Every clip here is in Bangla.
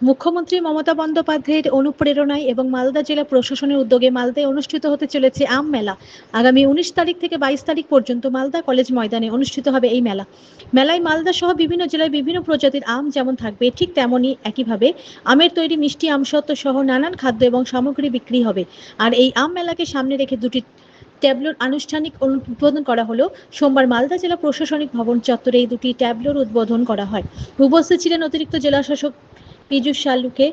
মুখ্যমন্ত্রী মমতা বন্দ্যোপাধ্যায়ের অনুপ্রেরণায় এবং মালদা জেলা প্রশাসনের উদ্যোগে মালদায় অনুষ্ঠিত হতে চলেছে আম মেলা। আগামী উনিশ তারিখ থেকে বাইশ তারিখ পর্যন্ত মালদা কলেজ ময়দানে অনুষ্ঠিত হবে এই মেলা। মেলায় মালদা সহ বিভিন্ন জেলায় বিভিন্ন প্রজাতির আম যেমন থাকবে, ঠিক তেমনই একইভাবে আমের তৈরি মিষ্টি আমসত্ত্ব সহ নানান খাদ্য এবং সামগ্রী বিক্রি হবে। আর এই আম মেলাকে সামনে রেখে দুটি ট্যাবলোর আনুষ্ঠানিক উদ্বোধন করা হলো। সোমবার মালদা জেলা প্রশাসনিক ভবন চত্বরে এই দুটি ট্যাবলোর উদ্বোধন করা হয়। উপস্থিত ছিলেন অতিরিক্ত জেলা শাসক পীযূষ শালুকে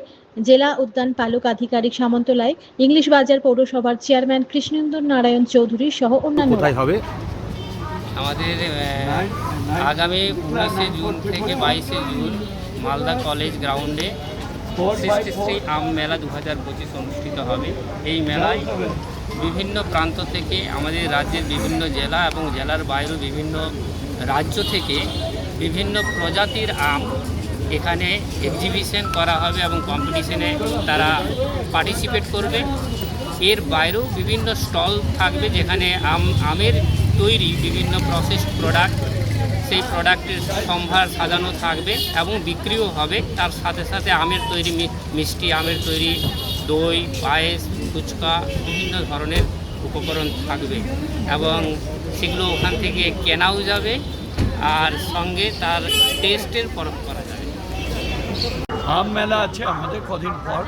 জেলা উদ্যান পালক আধিকারিক সামন্তলায় ইংলিশ বাজার পৌরসভার চেয়ারম্যান কৃষ্ণেন্দু নারায়ণ চৌধুরী সহ অন্যান্য হবে? আমাদের আগামী উনিশে জুন থেকে বাইশে জুন মালদা কলেজ গ্রাউন্ডে শ্রী আম মেলা দু হাজার পঁচিশ অনুষ্ঠিত হবে। এই মেলায় বিভিন্ন প্রান্ত থেকে আমাদের রাজ্যের বিভিন্ন জেলা এবং জেলার বাইরেও বিভিন্ন রাজ্য থেকে বিভিন্ন প্রজাতির আম এখানে এক্সিবিশন করা হবে এবং কম্পিটিশনে তারা পার্টিসিপেট করবে। এর বাইরেও বিভিন্ন স্টল থাকবে যেখানে আম, আমের তৈরি বিভিন্ন প্রসেস প্রোডাক্ট সেই প্রোডাক্টের সম্ভার সাজানো থাকবে এবং বিক্রিও হবে। তার সাথে সাথে আমের তৈরি মিষ্টি, আমের তৈরি দই, পায়েস, ফুচকা, বিভিন্ন ধরনের উপকরণ থাকবে এবং সেগুলো ওখান থেকে কেনাও যাবে। আর সঙ্গে তার টেস্টের যাবে আম মেলা আছে আমাদের কদিন পর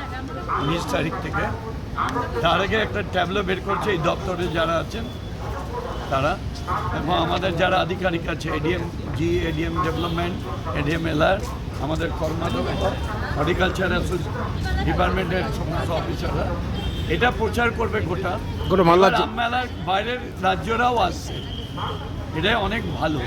উনিশ তারিখ থেকে। তার আগে একটা ট্যাবলো বের করছে এই দপ্তরে যারা আছেন তারা। এবং আমাদের যারা আধিকারিক আছে ADM G ADM development ADM LR আমাদের কর্মাধ্যক্ষ হর্টিকালচার ডিপার্টমেন্টের সমস্ত অফিসাররা এটা প্রচার করবে গোটা। গোটা আম মেলার বাইরের রাজ্যরাও আসছে। এটাই অনেক ভালো।